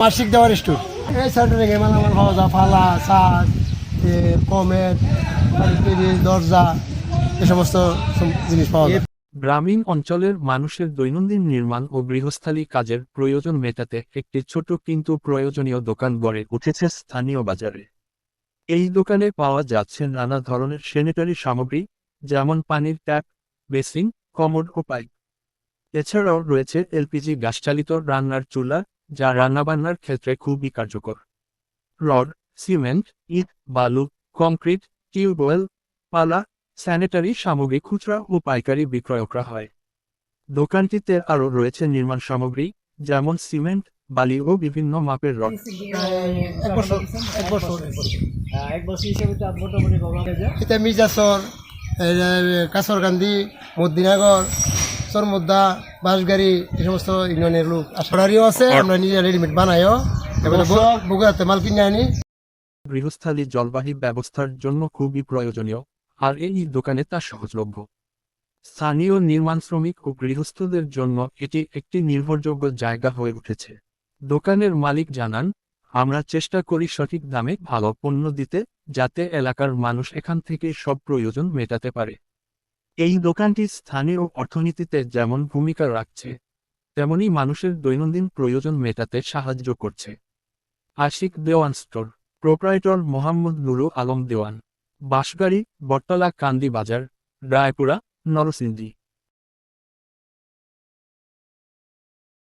মাসিক দেওয়ার স্টোর এই সেন্টারে গিয়ে মালামাল পাওয়া যায় ফালা এ, কমেট দরজা এ সমস্ত জিনিস পাওয়া যায়। গ্রামীণ অঞ্চলের মানুষের দৈনন্দিন নির্মাণ ও গৃহস্থালী কাজের প্রয়োজন মেটাতে একটি ছোট কিন্তু প্রয়োজনীয় দোকান গড়ে উঠেছে স্থানীয় বাজারে। এই দোকানে পাওয়া যাচ্ছে নানা ধরনের স্যানিটারি সামগ্রী যেমন পানির ট্যাপ বেসিন কমোড ও পাইপ এছাড়াও রয়েছে এলপিজি গ্যাসচালিত রান্নার চুলা যা রান্নাবান্নার ক্ষেত্রে খুবই কার্যকর। রড সিমেন্ট ইট বালু কংক্রিট টিউবওয়েল পালা স্যানিটারি সামগ্রী খুচরা ও পাইকারি বিক্রয় করা হয়। দোকানটিতে আরও রয়েছে নির্মাণ সামগ্রী যেমন সিমেন্ট বালি ও বিভিন্ন মাপের রড। হ্যাঁ, এটা মির্জাচর কাছরকান্দি মদিনাগর চরমদ্দা বাঁশগাড়ি এই সমস্ত ইউনিয়নের লোক আছে আমরা রেডিমেড বানাইও। বগুড়াতে মাল কিনে আনি। গৃহস্থালী জলবাহী ব্যবস্থার জন্য খুবই প্রয়োজনীয় আর এই দোকানে তা সহজলভ্য। স্থানীয় নির্মাণ শ্রমিক ও গৃহস্থদের জন্য এটি একটি নির্ভরযোগ্য জায়গা হয়ে উঠেছে। দোকানের মালিক জানান আমরা চেষ্টা করি সঠিক দামে ভালো পণ্য দিতে যাতে এলাকার মানুষ এখান থেকে সব প্রয়োজন মেটাতে পারে। এই দোকানটি স্থানীয় অর্থনীতিতে যেমন ভূমিকা রাখছে, তেমনি মানুষের দৈনন্দিন প্রয়োজন মেটাতে সাহায্য করছে। Ashik Dewan store, proprietor Mohammad Nuru Alam Dewan, Banshgari, Bottola, Kandi Bazar, Raipura, Narsingdi.